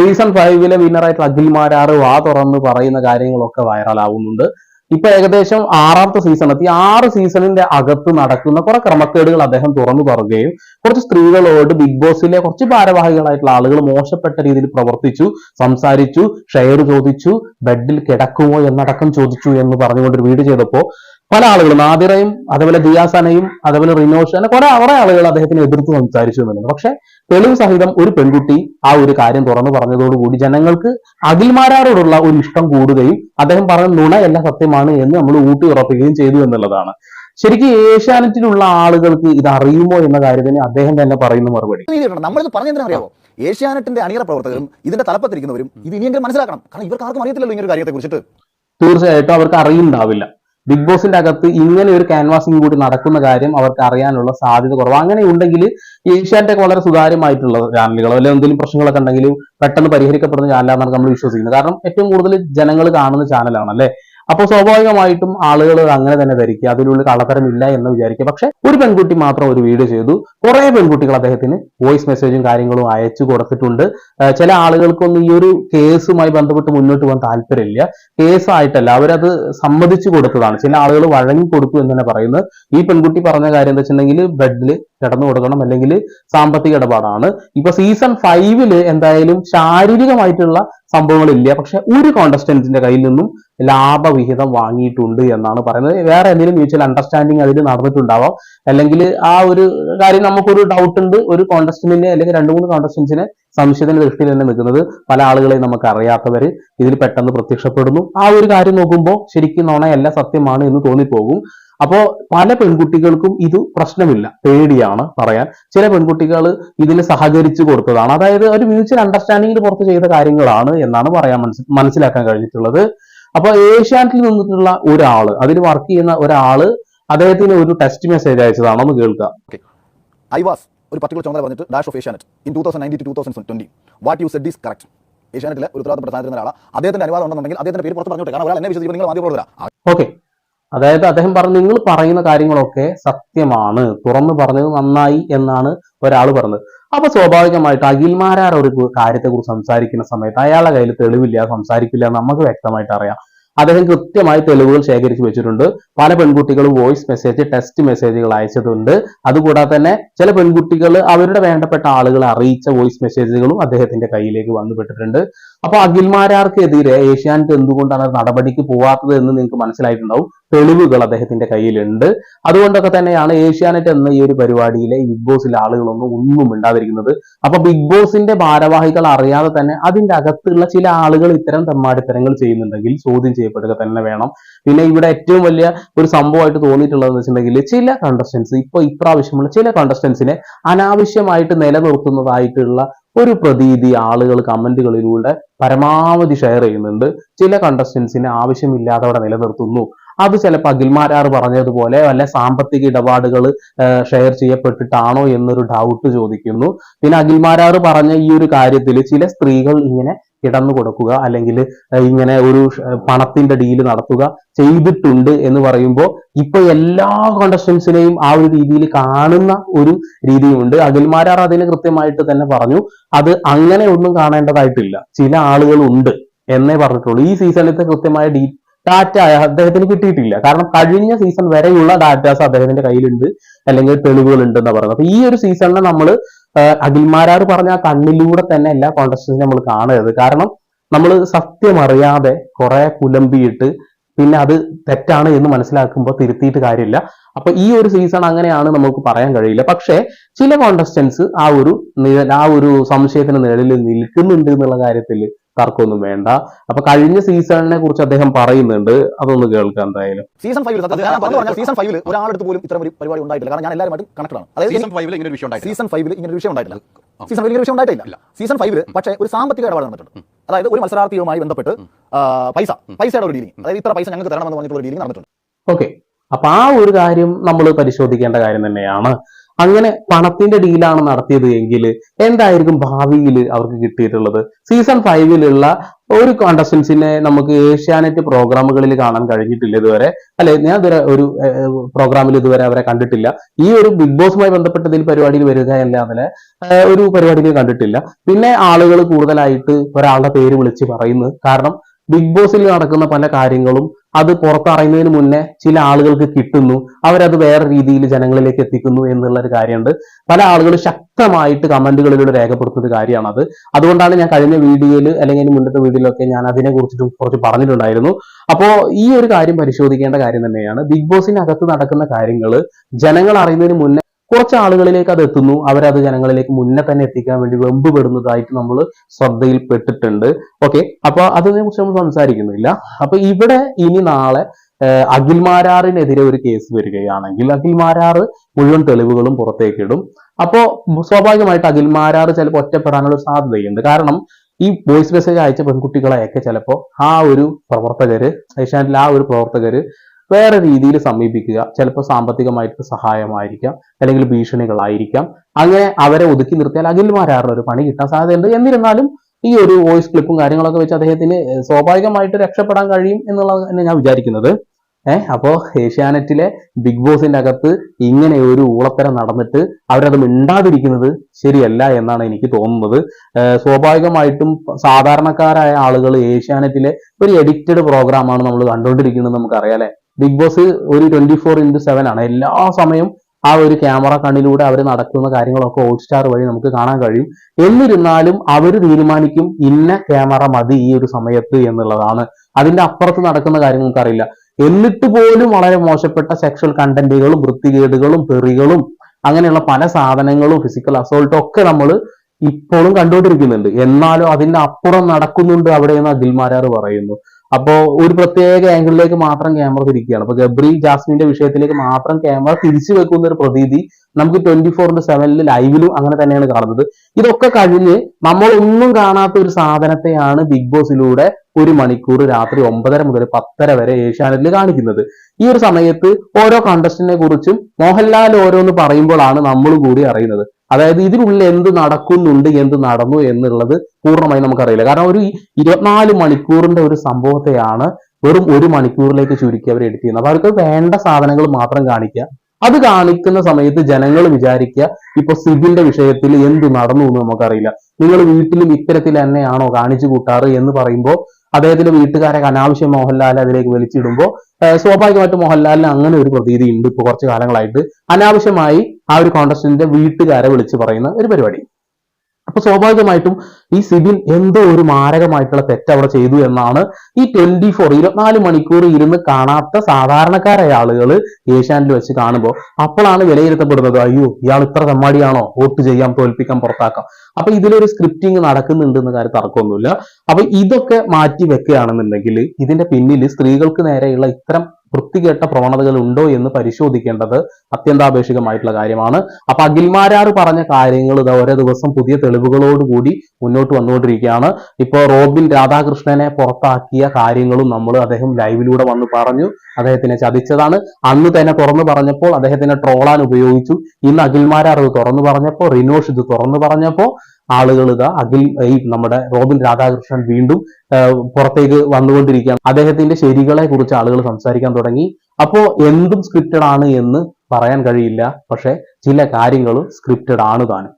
Season ഫൈവിലെ വിന്നറായിട്ട് Akhil വാ തുറന്ന് പറയുന്ന കാര്യങ്ങളൊക്കെ വൈറലാവുന്നുണ്ട് ഇപ്പൊ ഏകദേശം ആറാമത്തെ സീസൺ എത്തി. ആറ് സീസണിന്റെ അകത്ത് നടക്കുന്ന കുറെ ക്രമക്കേടുകൾ അദ്ദേഹം തുറന്നു പറയുകയും കുറച്ച് സ്ത്രീകളോട് ബിഗ് ബോസിലെ കുറച്ച് ഭാരവാഹികളായിട്ടുള്ള ആളുകൾ മോശപ്പെട്ട രീതിയിൽ പ്രവർത്തിച്ചു സംസാരിച്ചു ഷെയർ ചോദിച്ചു ബെഡിൽ കിടക്കുമോ എന്നടക്കം ചോദിച്ചു എന്ന് പറഞ്ഞുകൊണ്ട് ഒരു വീട് ചെയ്തപ്പോ പല ആളുകളും നാദിറയും അതേപോലെ ദിയാസനയും അതേപോലെ റിനോഷ് അങ്ങനെ കുറെ കുറെ ആളുകൾ അദ്ദേഹത്തിന് എതിർത്ത് സംസാരിച്ചു എന്നുള്ളത് പക്ഷെ തെളിവ് സഹിതം ഒരു പെൺകുട്ടി ആ ഒരു കാര്യം തുറന്നു പറഞ്ഞതോടുകൂടി ജനങ്ങൾക്ക് അഖിൽമാരോടുള്ള ഒരു ഇഷ്ടം കൂടുകയും അദ്ദേഹം പറഞ്ഞ നുണയല്ല സത്യമാണ് എന്ന് നമ്മൾ ഊട്ടി ഉറപ്പിക്കുകയും ചെയ്തു എന്നുള്ളതാണ്. ശരിക്കും ഏഷ്യാനെറ്റിലുള്ള ആളുകൾക്ക് ഇത് അറിയുമോ എന്ന കാര്യത്തിന് അദ്ദേഹം തന്നെ പറയുന്ന മറുപടി. നീതിയുണ്ട് നമ്മളിത് പറഞ്ഞെന്തിനാ അറിയാമോ ഏഷ്യാനെറ്റിന്റെ അണിയറ പ്രവർത്തകരും ഇതിന്റെ തലപ്പത്തിരിക്കുന്നവരും ഇത് ഇനിയെങ്കിലും മനസ്സിലാക്കണം. കാരണം ഇവർക്ക് ആർക്കും അറിയത്തില്ലല്ലോ ഇങ്ങനെ ഒരു കാര്യത്തെ കുറിച്ചിട്ട് തീർച്ചയായിട്ടും അവർക്ക് അറിയുന്നുണ്ടാവില്ല ബിഗ് ബോസിന്റെ അകത്ത് ഇങ്ങനെ ഒരു ക്യാൻവാസിംഗ് കൂടി നടക്കുന്ന കാര്യം അവർക്ക് അറിയാനുള്ള സാധ്യത കുറവ്. അങ്ങനെ ഉണ്ടെങ്കിൽ ഏഷ്യാനെറ്റ് ഒക്കെ വളരെ സുതാര്യമായിട്ടുള്ള ചാനലുകളോ അല്ലെങ്കിൽ എന്തെങ്കിലും പ്രശ്നങ്ങളൊക്കെ ഉണ്ടെങ്കിലും പെട്ടെന്ന് പരിഹരിക്കപ്പെടുന്ന ചാനലാണെന്നാണ് നമ്മൾ വിശ്വസിക്കുന്നത്. കാരണം ഏറ്റവും കൂടുതൽ ജനങ്ങൾ കാണുന്ന ചാനലാണ് അല്ലെ അപ്പോൾ സ്വാഭാവികമായിട്ടും ആളുകൾ അങ്ങനെ തന്നെ ധരിക്കുക. അതിനുള്ളിൽ കള്ളത്തരമില്ല എന്ന് വിചാരിക്കുക. പക്ഷെ ഒരു പെൺകുട്ടി മാത്രം ഒരു വീഡിയോ ചെയ്തു. കുറെ പെൺകുട്ടികൾ അദ്ദേഹത്തിന് വോയിസ് മെസ്സേജും കാര്യങ്ങളും അയച്ചു കൊടുത്തിട്ടുണ്ട്. ചില ആളുകൾക്കൊന്നും ഈ ഒരു കേസുമായി ബന്ധപ്പെട്ട് മുന്നോട്ട് പോകാൻ താല്പര്യമില്ല. കേസായിട്ടല്ല അവരത് സമ്മതിച്ചു കൊടുത്തതാണ്. ചില ആളുകൾ വഴങ്ങി കൊടുത്തു എന്ന് തന്നെ പറയുന്നത്. ഈ പെൺകുട്ടി പറഞ്ഞ കാര്യം എന്താ വെച്ചിട്ടുണ്ടെങ്കിൽ ബെഡിൽ കിടന്നു കൊടുക്കണം അല്ലെങ്കിൽ സാമ്പത്തിക ഇടപാടാണ്. ഇപ്പൊ സീസൺ ഫൈവിൽ എന്തായാലും ശാരീരികമായിട്ടുള്ള സംഭവങ്ങളില്ല. പക്ഷെ ഒരു കോണ്ടസ്റ്റന്റിന്റെ കയ്യിൽ നിന്നും ലാഭവിഹിതം വാങ്ങിയിട്ടുണ്ട് എന്നാണ് പറയുന്നത്. വേറെ എന്തെങ്കിലും മ്യൂച്വൽ അണ്ടർസ്റ്റാൻഡിങ് അതിൽ നടന്നിട്ടുണ്ടാവാം. അല്ലെങ്കിൽ ആ ഒരു കാര്യം നമുക്കൊരു ഡൗട്ട് ഉണ്ട്. ഒരു കോണ്ടസ്റ്റന്റിനെ അല്ലെങ്കിൽ രണ്ട് മൂന്ന് കോണ്ടസ്റ്റന്റ്സിനെ സംശയത്തിന്റെ ദൃഷ്ടിയിൽ തന്നെ നിൽക്കുന്നത് പല ആളുകളെയും നമുക്ക് അറിയാത്തവര് ഇതിൽ പെട്ടെന്ന് പ്രത്യക്ഷപ്പെടുന്നു. ആ ഒരു കാര്യം നോക്കുമ്പോൾ ശരിക്കും നോണയല്ല സത്യമാണ് എന്ന് തോന്നിപ്പോകും. അപ്പോ പല പെൺകുട്ടികൾക്കും ഇത് പ്രശ്നമില്ല പേടിയാണ് പറയാൻ. ചില പെൺകുട്ടികൾ ഇതിന് സഹകരിച്ചു കൊടുത്തതാണ്. അതായത് ഒരു മ്യൂച്വൽ അണ്ടർസ്റ്റാൻഡിങ്ങിന് പുറത്ത് ചെയ്ത കാര്യങ്ങളാണ് എന്നാണ് പറയാൻ മനസ്സിലാക്കാൻ കഴിഞ്ഞിട്ടുള്ളത്. അപ്പൊ ഏഷ്യാനെറ്റിൽ നിന്നിട്ടുള്ള ഒരാൾ അതിൽ വർക്ക് ചെയ്യുന്ന ഒരാൾ അദ്ദേഹത്തിന് ഒരു ടെസ്റ്റ് മെസ്സേജ് അയച്ചതാണോ എന്ന് കേൾക്കുക. ഐ വാസ് ഒരു പർട്ടിക്കുലർ ചുമതല പറഞ്ഞിട്ട് dash of Asianet in two thousand ninety two thousand twenty what you said is correct ഏഷ്യാനെറ്റിലെ ഒരു ഉത്തരവാദിത്തപ്പെട്ട സ്ഥാനത്തിരുന്ന ഒരാളാണ്. അദ്ദേഹത്തിന്റെ അനുവാദം ഉണ്ടെന്നുണ്ടെങ്കിൽ അദ്ദേഹത്തിന്റെ പേര് പുറത്ത് പറഞ്ഞോട്ടെ കാരണം ഒരാൾ എന്നെ വിശ്വസിക്കുമ്പോൾ നിങ്ങൾ മാധ്യമപ്രവർത്തകരാ ഓക്കെ അതായത് അദ്ദേഹം പറഞ്ഞു നിങ്ങൾ പറയുന്ന കാര്യങ്ങളൊക്കെ സത്യമാണ്. തുറന്നു പറഞ്ഞത് നന്നായി എന്നാണ് ഒരാൾ പറഞ്ഞത്. അപ്പൊ സ്വാഭാവികമായിട്ട് അഖിൽമാരാർ ഒരു കാര്യത്തെക്കുറിച്ച് സംസാരിക്കുന്ന സമയത്ത് അയാളുടെ കയ്യിൽ തെളിവില്ല സംസാരിക്കില്ല നമുക്ക് വ്യക്തമായിട്ട് അറിയാം. അദ്ദേഹം കൃത്യമായി തെളിവുകൾ ശേഖരിച്ചു വെച്ചിട്ടുണ്ട്. പല പെൺകുട്ടികൾ വോയിസ് മെസ്സേജ് ടെക്സ്റ്റ് മെസ്സേജുകൾ അയച്ചിട്ടുണ്ട്. അതുകൂടാതെ തന്നെ ചില പെൺകുട്ടികൾ അവരുടെ വേണ്ടപ്പെട്ട ആളുകളെ അറിയിച്ച വോയിസ് മെസ്സേജുകളും അദ്ദേഹത്തിന്റെ കയ്യിലേക്ക് വന്നുപെട്ടിട്ടുണ്ട്. അപ്പൊ അഖിൽമാരാർക്കെതിരെ ഏഷ്യാനെറ്റ് എന്തുകൊണ്ടാണ് നടപടിക്ക് പോവാത്തത് എന്ന് നിങ്ങൾക്ക് മനസ്സിലായിട്ടുണ്ടാവും. തെളിവുകൾ അദ്ദേഹത്തിന്റെ കയ്യിലുണ്ട്. അതുകൊണ്ടൊക്കെ തന്നെയാണ് ഏഷ്യാനെറ്റ് എന്ന ഈ ഒരു പരിപാടിയിലെ ബിഗ് ബോസിലെ ആളുകളൊന്നും ഒന്നും ഉണ്ടാതിരിക്കുന്നത് അപ്പൊ ബിഗ് ബോസിന്റെ ഭാരവാഹികൾ അറിയാതെ തന്നെ അതിന്റെ അകത്തുള്ള ചില ആളുകൾ ഇത്തരം തെമ്മാടിത്തരങ്ങൾ ചെയ്യുന്നുണ്ടെങ്കിൽ ചോദ്യം ചെയ്യപ്പെടുക തന്നെ വേണം. പിന്നെ ഇവിടെ ഏറ്റവും വലിയ ഒരു സംഭവമായിട്ട് തോന്നിയിട്ടുള്ളതെന്ന് വെച്ചിട്ടുണ്ടെങ്കിൽ ചില കണ്ടസ്റ്റൻസ് ഇപ്പൊ ഇപ്രാവശ്യമുള്ള ചില കണ്ടസ്റ്റൻസിനെ അനാവശ്യമായിട്ട് നിലനിർത്തുന്നതായിട്ടുള്ള ഒരു പ്രതീതി ആളുകൾ കമന്റുകളിലൂടെ പരമാവധി ഷെയർ ചെയ്യുന്നുണ്ട്. ചില കണ്ടസ്റ്റൻസിനെ ആവശ്യമില്ലാതെ അവിടെ നിലനിർത്തുന്നു. അത് ചിലപ്പോൾ അഖിൽമാരാർ പറഞ്ഞതുപോലെ വല്ല സാമ്പത്തിക ഇടപാടുകൾ ഷെയർ ചെയ്യപ്പെട്ടിട്ടാണോ എന്നൊരു ഡൗട്ട് ചോദിക്കുന്നു. പിന്നെ അഖിൽമാരാർ പറഞ്ഞ ഈ ഒരു കാര്യത്തിൽ ചില സ്ത്രീകൾ ഇങ്ങനെ കിടന്നു കൊടുക്കുക അല്ലെങ്കിൽ ഇങ്ങനെ ഒരു പണത്തിന്റെ ഡീൽ നടത്തുക ചെയ്തിട്ടുണ്ട് എന്ന് പറയുമ്പോൾ ഇപ്പൊ എല്ലാ കോണ്ടസ്റ്റൻസിനെയും ആ ഒരു രീതിയിൽ കാണുന്ന ഒരു രീതിയുണ്ട്. അഖിൽമാരാർ അതിന് കൃത്യമായിട്ട് തന്നെ പറഞ്ഞു അത് അങ്ങനെ ഒന്നും കാണേണ്ടതായിട്ടില്ല. ചില ആളുകളുണ്ട് എന്നേ പറഞ്ഞിട്ടുള്ളൂ. ഈ സീസണിലത്തെ കൃത്യമായ ഡാറ്റ അദ്ദേഹത്തിന് കിട്ടിയിട്ടില്ല. കാരണം കഴിഞ്ഞ സീസൺ വരെയുള്ള ഡാറ്റാസ് അദ്ദേഹത്തിന്റെ കയ്യിലുണ്ട്. അല്ലെങ്കിൽ തെളിവുകൾ ഉണ്ട് എന്ന് പറയുന്നത്. അപ്പൊ ഈ ഒരു സീസണിൽ നമ്മൾ അഖിൽമാരാർ പറഞ്ഞ ആ കണ്ണിലൂടെ തന്നെ എല്ലാ കോണ്ടസ്റ്റൻസിനും നമ്മൾ കാണരുത് കാരണം നമ്മൾ സത്യം അറിയാതെ കുറെ കുലമ്പിയിട്ട് പിന്നെ അത് തെറ്റാണ് എന്ന് മനസ്സിലാക്കുമ്പോൾ തിരുത്തിയിട്ട് കാര്യമില്ല. അപ്പൊ ഈ ഒരു സീസൺ അങ്ങനെയാണ് നമുക്ക് പറയാൻ കഴിയില്ല. പക്ഷേ ചില കോണ്ടസ്റ്റൻസ് ആ ഒരു ആ ഒരു സംശയത്തിന് നിഴലിൽ നിൽക്കുന്നുണ്ട് എന്നുള്ള കാര്യത്തിൽ തർക്കമൊന്നും വേണ്ട. അപ്പൊ കഴിഞ്ഞ സീസണിനെ കുറിച്ച് അദ്ദേഹം പറയുന്നുണ്ട്. അതൊന്ന് കേൾക്കാം എന്തായാലും. സീസൺ ഫൈവിൽ പറഞ്ഞാൽ സീസൺ ഫൈവിൽ ഒരാളെടുത്ത് പോലും ഇത്തരം ഒരു പരിപാടി ഉണ്ടായിട്ടില്ല. കാരണം ഞാൻ എല്ലാവരുമായിട്ട് കണക്ട് ആണ്. അതായത് സീസൺ ഫൈവിൽ ഇങ്ങനെ വിഷയം ഉണ്ടായിട്ടില്ല. സീസൺ ഫൈവിൽ ഇങ്ങനെ വിഷയം ഉണ്ടായിട്ടില്ല. സീസൺ ഫൈവിൽ ഇങ്ങനെ വിഷയം ഉണ്ടായിട്ടില്ല. സീസൺ ഫൈവിൽ പക്ഷേ ഒരു സാമ്പത്തിക ഇടപാട് നടന്നിട്ടുണ്ട്. അതായത് ഒരു മത്സരാർത്ഥിയുമായി ബന്ധപ്പെട്ട് പൈസ. പൈസയുടെ ഒരു ഡീലിംഗ് അതായത് ഇത്ര പൈസ ഞങ്ങൾക്ക് തരണമെന്ന് പറഞ്ഞിട്ടുള്ള ഡീലിംഗ് നടന്നിട്ടുണ്ട്. ഓക്കെ. അപ്പൊ ആ ഒരു കാര്യം നമ്മൾ പരിശോധിക്കേണ്ട കാര്യം തന്നെയാണ്. അങ്ങനെ പണത്തിന്റെ ഡീലാണ് നടത്തിയത് എങ്കിൽ എന്തായിരിക്കും ഭാവിയിൽ അവർക്ക് കിട്ടിയിട്ടുള്ളത്? സീസൺ ഫൈവിലുള്ള ഒരു കോണ്ടസ്റ്റൻസിനെ നമുക്ക് ഏഷ്യാനെറ്റ് പ്രോഗ്രാമുകളിൽ കാണാൻ കഴിഞ്ഞിട്ടില്ല ഇതുവരെ. അല്ലെ ഞാൻ ഇതുവരെ ഒരു പ്രോഗ്രാമിൽ ഇതുവരെ അവരെ കണ്ടിട്ടില്ല. ഈ ഒരു ബിഗ് ബോസുമായി ബന്ധപ്പെട്ട ഇതിൽ പരിപാടിയിൽ വരിക അല്ലാതെ ഒരു പരിപാടിയിൽ കണ്ടിട്ടില്ല. പിന്നെ ആളുകൾ കൂടുതലായിട്ട് ഒരാളുടെ പേര് വിളിച്ച് പറയുന്നു കാരണം ബിഗ് ബോസിൽ നടക്കുന്ന പല കാര്യങ്ങളും അത് പുറത്തറിയുന്നതിന് മുന്നേ ചില ആളുകൾക്ക് കിട്ടുന്നു. അവരത് വേറെ രീതിയിൽ ജനങ്ങളിലേക്ക് എത്തിക്കുന്നു എന്നുള്ള ഒരു കാര്യമുണ്ട്. പല ആളുകൾ ശക്തമായിട്ട് കമന്റുകളിലൂടെ രേഖപ്പെടുത്തുന്ന ഒരു കാര്യമാണത്. അതുകൊണ്ടാണ് ഞാൻ കഴിഞ്ഞ വീഡിയോയിൽ അല്ലെങ്കിൽ മുന്നത്തെ വീഡിയോയിലൊക്കെ ഞാൻ അതിനെ കുറിച്ചിട്ടും കുറച്ച് പറഞ്ഞിട്ടുണ്ടായിരുന്നു. അപ്പോ ഈ ഒരു കാര്യം പരിശോധിക്കേണ്ട കാര്യം തന്നെയാണ്. ബിഗ് ബോസിനകത്ത് നടക്കുന്ന കാര്യങ്ങൾ ജനങ്ങൾ അറിയുന്നതിന് മുന്നേ കുറച്ച് ആളുകളിലേക്ക് അത് എത്തുന്നു. അവരത് ജനങ്ങളിലേക്ക് മുന്നേ തന്നെ എത്തിക്കാൻ വേണ്ടി വെമ്പ് പെടുന്നതായിട്ട് നമ്മൾ ശ്രദ്ധയിൽപ്പെട്ടിട്ടുണ്ട്. ഓക്കെ അപ്പൊ അതിനെ കുറിച്ച് നമ്മൾ സംസാരിക്കുന്നില്ല. അപ്പൊ ഇവിടെ ഇനി നാളെ അഖിൽമാരാറിനെതിരെ അഖിൽ മാരാറിനെതിരെ ഒരു കേസ് വരികയാണെങ്കിൽ അഖിൽ മാരാറ് മുഴുവൻ തെളിവുകളും പുറത്തേക്കിടും അപ്പോ സ്വാഭാവികമായിട്ട് അഖിൽ മാരാറ് ചിലപ്പോൾ ഒറ്റപ്പെടാനുള്ള സാധ്യതയുണ്ട്. കാരണം ഈ വോയിസ് മെസ്സേജ് അയച്ച പെൺകുട്ടികളെയൊക്കെ ചിലപ്പോൾ ആ ഒരു പ്രവർത്തകര് ഏഷ്യാനെറ്റിലെ ആ ഒരു പ്രവർത്തകര് വേറെ രീതിയിൽ സമീപിക്കുക. ചിലപ്പോൾ സാമ്പത്തികമായിട്ട് സഹായമായിരിക്കാം. അല്ലെങ്കിൽ ഭീഷണികളായിരിക്കാം. അങ്ങനെ അവരെ ഒതുക്കി നിർത്തിയാൽ അഖിൽമാരാറിന് ഒരു പണി കിട്ടാൻ സാധ്യതയുണ്ട്. എന്നിരുന്നാലും ഈ ഒരു വോയിസ് ക്ലിപ്പും കാര്യങ്ങളൊക്കെ വെച്ച് അദ്ദേഹത്തിന് സ്വാഭാവികമായിട്ട് രക്ഷപ്പെടാൻ കഴിയും എന്നുള്ളത് തന്നെ ഞാൻ വിചാരിക്കുന്നത്. ഏഹ് അപ്പോ ഏഷ്യാനെറ്റിലെ ബിഗ് ബോസിന്റെ അകത്ത് ഇങ്ങനെ ഒരു ഊളത്തരം നടന്നിട്ട് അവരത് മിണ്ടാതിരിക്കുന്നത് ശരിയല്ല എന്നാണ് എനിക്ക് തോന്നുന്നത്. സ്വാഭാവികമായിട്ടും സാധാരണക്കാരായ ആളുകൾ ഏഷ്യാനെറ്റിലെ ഒരു എഡിക്റ്റഡ് പ്രോഗ്രാമാണ് നമ്മൾ കണ്ടുകൊണ്ടിരിക്കുന്നത് നമുക്കറിയാം അല്ലെ? ബിഗ് ബോസ് ഒരു ട്വന്റി ഫോർ ഇന്റു സെവൻ ആണ്. എല്ലാ സമയവും ആ ഒരു ക്യാമറ കണ്ണിലൂടെ അവർ നടക്കുന്ന കാര്യങ്ങളൊക്കെ ഹോട്ട്സ്റ്റാർ വഴി നമുക്ക് കാണാൻ കഴിയും. എന്നിരുന്നാലും അവർ തീരുമാനിക്കും ഇന്ന ക്യാമറ മതി ഈ ഒരു സമയത്ത് എന്നുള്ളതാണ്. അതിന്റെ അപ്പുറത്ത് നടക്കുന്ന കാര്യം നമുക്കറിയില്ല എന്നിട്ട് പോലും വളരെ മോശപ്പെട്ട സെക്ഷൽ കണ്ടന്റുകളും വൃത്തികേടുകളും തെറികളും അങ്ങനെയുള്ള പല സാധനങ്ങളും ഫിസിക്കൽ അസോൾട്ടും ഒക്കെ നമ്മൾ ഇപ്പോഴും കണ്ടുകൊണ്ടിരിക്കുന്നുണ്ട്. എന്നാലും അതിന്റെ അപ്പുറം നടക്കുന്നുണ്ട് അവിടെ എന്ന് അഖിൽമാരാർ പറയുന്നു. അപ്പോ ഒരു പ്രത്യേക ആംഗിളിലേക്ക് മാത്രം ക്യാമറ തിരിക്കുകയാണ്. അപ്പൊ ഗബ്രി ജാസ്മിന്റെ വിഷയത്തിലേക്ക് മാത്രം ക്യാമറ തിരിച്ചു വെക്കുന്ന ഒരു പ്രതീതി നമുക്ക് ട്വന്റി ഫോർ ഇന്റു സെവനിൽ ലൈവിലും അങ്ങനെ തന്നെയാണ് കാണുന്നത്. ഇതൊക്കെ കഴിഞ്ഞ് നമ്മളൊന്നും കാണാത്ത ഒരു സാധനത്തെയാണ് ബിഗ് ബോസിലൂടെ ഒരു മണിക്കൂർ രാത്രി ഒമ്പതര മുതൽ പത്തര വരെ ഏഷ്യാനെറ്റിൽ കാണിക്കുന്നത്. ഈ ഒരു സമയത്ത് ഓരോ കണ്ടസ്റ്റിനെ കുറിച്ചും മോഹൻലാൽ ഓരോന്ന് പറയുമ്പോഴാണ് നമ്മൾ കൂടി അറിയുന്നത്. അതായത് ഇതിനുള്ളിൽ എന്ത് നടക്കുന്നുണ്ട് എന്ത് നടന്നു എന്നുള്ളത് പൂർണമായി നമുക്കറിയില്ല. കാരണം ഒരു ഇരുപത്തിനാല് മണിക്കൂറിന്റെ ഒരു സംഭവത്തെയാണ് വെറും ഒരു മണിക്കൂറിലേക്ക് ചുരുക്കി അവർ എഡിറ്റ് ചെയ്യുന്നത്. അപ്പൊ അവർക്ക് വേണ്ട സാധനങ്ങൾ മാത്രം കാണിക്കുക. അത് കാണിക്കുന്ന സമയത്ത് ജനങ്ങൾ വിചാരിക്കുക ഇപ്പൊ സിബിന്റെ വിഷയത്തിൽ എന്ത് നടന്നു എന്ന് നമുക്കറിയില്ല. നിങ്ങൾ വീട്ടിലും ഇത്തരത്തിൽ തന്നെയാണോ കാണിച്ചു കൂട്ടാറ് എന്ന് പറയുമ്പോൾ അദ്ദേഹത്തിന്റെ വീട്ടുകാരെ അനാവശ്യം മോഹൻലാൽ അതിലേക്ക് വലിച്ചിടുമ്പോൾ സ്വാഭാവികമായിട്ടും മോഹൻലാലിന് അങ്ങനെ ഒരു പ്രതീതി ഉണ്ട് ഇപ്പൊ കുറച്ച് കാലങ്ങളായിട്ട്. അനാവശ്യമായി ആ ഒരു കോൺടസ്റ്റന്റിന്റെ വീട്ടുകാരെ വിളിച്ചു പറയുന്ന ഒരു പരിപാടി. അപ്പൊ സ്വാഭാവികമായിട്ടും ഈ സിബിൻ എന്തോ ഒരു മാരകമായിട്ടുള്ള തെറ്റ് അവിടെ ചെയ്തു എന്നാണ് ഈ ട്വന്റി ഫോർ ഇരുപത്തിനാല് മണിക്കൂർ ഇരുന്ന് കാണാത്ത സാധാരണക്കാരായ ആളുകൾ ഏഷ്യാനിൽ വെച്ച് കാണുമ്പോൾ അപ്പോഴാണ് വിലയിരുത്തപ്പെടുന്നത് അയ്യോ ഇയാൾ ഇത്ര തമ്മാടിയാണോ? വോട്ട് ചെയ്യാം തോൽപ്പിക്കാം പുറത്താക്കാം. അപ്പൊ ഇതിലൊരു സ്ക്രിപ്റ്റിംഗ് നടക്കുന്നുണ്ട് എന്ന കാര്യം തർക്കമൊന്നുമില്ല. അപ്പൊ ഇതൊക്കെ മാറ്റി വെക്കുകയാണെന്നുണ്ടെങ്കിൽ ഇതിന്റെ പിന്നിൽ സ്ത്രീകൾക്ക് നേരെയുള്ള ഇത്തരം വൃത്തികെട്ട പ്രവണതകൾ ഉണ്ടോ എന്ന് പരിശോധിക്കേണ്ടത് അത്യന്താപേക്ഷികമായിട്ടുള്ള കാര്യമാണ്. അപ്പൊ അഖിൽമാരാർ പറഞ്ഞ കാര്യങ്ങൾ ഇത് ഓരോ ദിവസം പുതിയ തെളിവുകളോടുകൂടി മുന്നോട്ട് വന്നുകൊണ്ടിരിക്കുകയാണ്. ഇപ്പോൾ റോബിൻ രാധാകൃഷ്ണനെ പുറത്താക്കിയ കാര്യങ്ങളും നമ്മൾ അദ്ദേഹം ലൈവിലൂടെ വന്ന് പറഞ്ഞു. അദ്ദേഹത്തിനെ ചതിച്ചതാണ്. അന്ന് തന്നെ തുറന്നു പറഞ്ഞപ്പോൾ അദ്ദേഹത്തിനെ ട്രോളാൻ ഉപയോഗിച്ചു. ഇന്ന് അഖിൽമാരാർ ഇത് തുറന്നു പറഞ്ഞപ്പോൾ റിനോഷ് ഇത് തുറന്നു പറഞ്ഞപ്പോൾ ആളുകൾ ഇതാ അഖിൽ ഈ നമ്മുടെ റോബിൻ രാധാകൃഷ്ണൻ വീണ്ടും പുറത്തേക്ക് വന്നുകൊണ്ടിരിക്കുകയാണ്. അദ്ദേഹത്തിന്റെ ശരികളെ കുറിച്ച് ആളുകൾ സംസാരിക്കാൻ തുടങ്ങി. അപ്പോ എന്തും സ്ക്രിപ്റ്റഡ് ആണ് എന്ന് പറയാൻ കഴിയില്ല. പക്ഷെ ചില കാര്യങ്ങളും സ്ക്രിപ്റ്റഡ് ആണ് താനും.